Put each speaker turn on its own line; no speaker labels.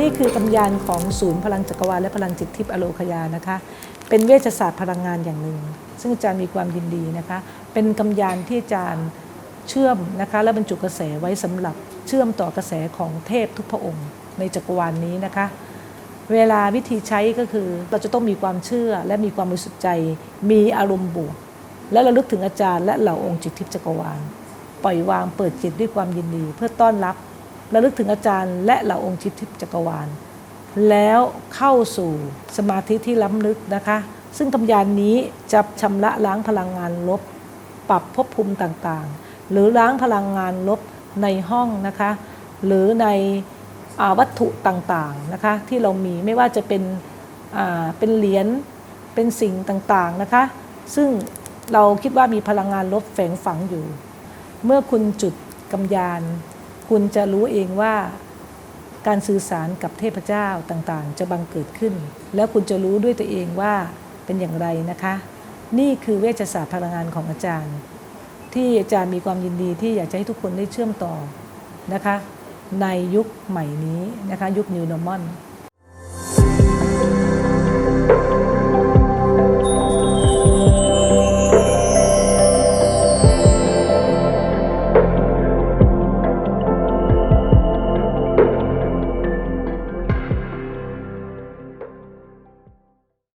นี่คือกำยานของศูนย์พลังจักรวาลและพลังจิตทิพย์อโลคยานะคะ เป็นเวชศาสตร์พลังงานอย่างหนึ่ง ซึ่งอาจารย์มีความยินดีนะคะ เป็นกำยานที่อาจารย์เชื่อมนะคะและบรรจุกระแสไว้สำหรับเชื่อมต่อกระแสของเทพทุกพระองค์ในจักรวาลนี้นะคะ เวลาวิธีใช้ก็คือเราจะต้องมีความเชื่อและมีความบริสุทธิ์ใจ มีอารมณ์บวก และระลึกถึงอาจารย์และเหล่าองค์จิตทิพย์จักรวาล ปล่อยวางเปิดจิตด้วยความยินดี เพื่อต้อนรับ ระลึกถึงอาจารย์ และเหล่าองค์จิตทิพย์จักรวาล แล้วเข้าสู่สมาธิที่ล้ำลึกนะคะ ซึ่งกำยานนี้จะชำระล้างพลังงานลบ ปรับภพภูมิต่างๆ หรือล้างพลังงานลบในห้องนะคะ หรือในอวัตถุต่างๆนะคะที่เรามีไม่ว่าจะเป็นเป็นเหรียญเป็นสิ่งต่างๆนะคะ ซึ่งเราคิดว่ามีพลังงานลบแฝงฝังอยู่ เมื่อคุณจุดกำยาน คุณจะรู้เองว่าการสื่อสารกับเทพเจ้าต่างๆ จะบังเกิดขึ้น แล้วคุณจะรู้ด้วยตัวเองว่าเป็นอย่างไรนะคะ นี่คือเวชศาสตร์พลังงานของอาจารย์ ที่อาจารย์มีความยินดีที่อยากจะให้ทุกคนได้เชื่อมต่อนะคะ ในยุคใหม่นี้นะคะ ยุค New Normal